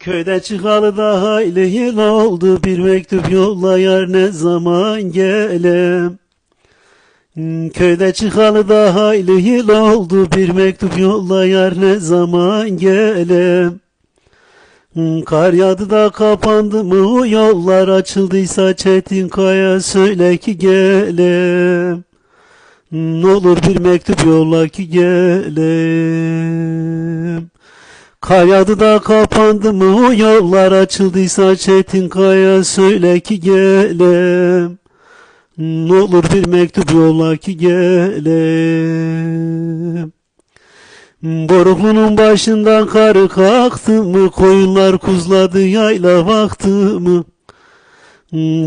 Köyden çıkalı da hayli yıl oldu bir mektup yolla yar ne zaman gelem. Köyde çıkalı da hayli yıl oldu bir mektup yolla yar ne zaman gelem. Kar yağdı da kapandı mı o yollar açıldıysa Çetin Kaya söyle ki gelem. Ne olur bir mektup yolla ki gelem. Kar yağdı da kapandı mı o yollar açıldıysa Çetin Kaya söyle ki gelem. Ne olur bir mektup yolla ki gelem. Boruklunun başından karı kalktı mı koyunlar kuzladı yayla baktı mı?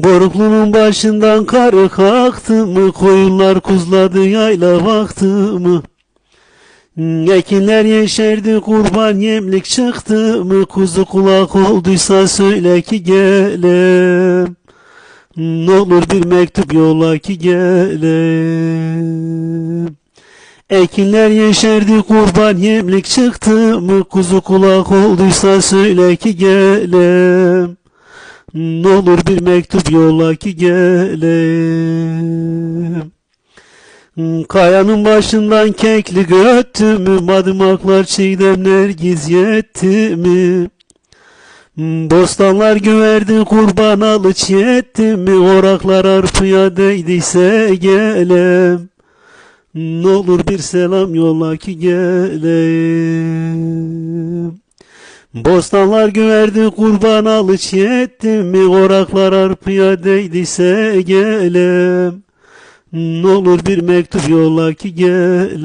Boruklunun başından karı kalktı mı koyunlar kuzladı yayla baktı mı? Ekinler yeşerdi kurban yemlik çıktı mı kuzu kulak olduysa söyle ki gelem. Ne olur bir mektup yolla ki gelem. Ekinler yeşerdi kurban yemlik çıktı mı kuzu kulak olduysa söyle ki gelem. Ne olur bir mektup yolla ki gelem. Kayanın başından kekli göttü mü madımaklar çiğdemler giz yetti mi? Bostanlar güverdi kurban alıç yetti mi? Oraklar arpıya değdiyse gelem. Ne olur bir selam yolla ki gelem. Bostanlar güverdi kurban alıç yetti mi? Oraklar arpıya değdiyse gelem. Ne olur bir mektup yolla ki gelem.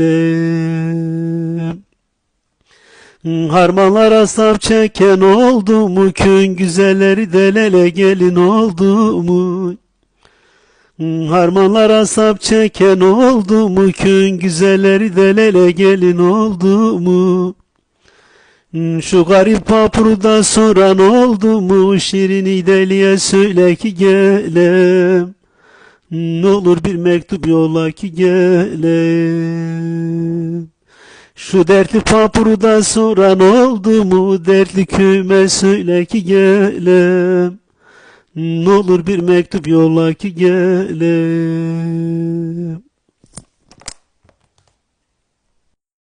Harmanlara sap çeken oldu mu? Köyün güzelleri delele gelin oldu mu? Harmanlara sap çeken oldu mu? Köyün güzelleri delele gelin oldu mu? Şu garip papurda soran oldu mu? Şirini deliye söyle ki gelem. Ne olur bir mektup yolla ki gelem. Şu dertli papurda soran oldu mu? Dertli köyüme söyle ki gelem. Ne olur bir mektup yolla ki gelem.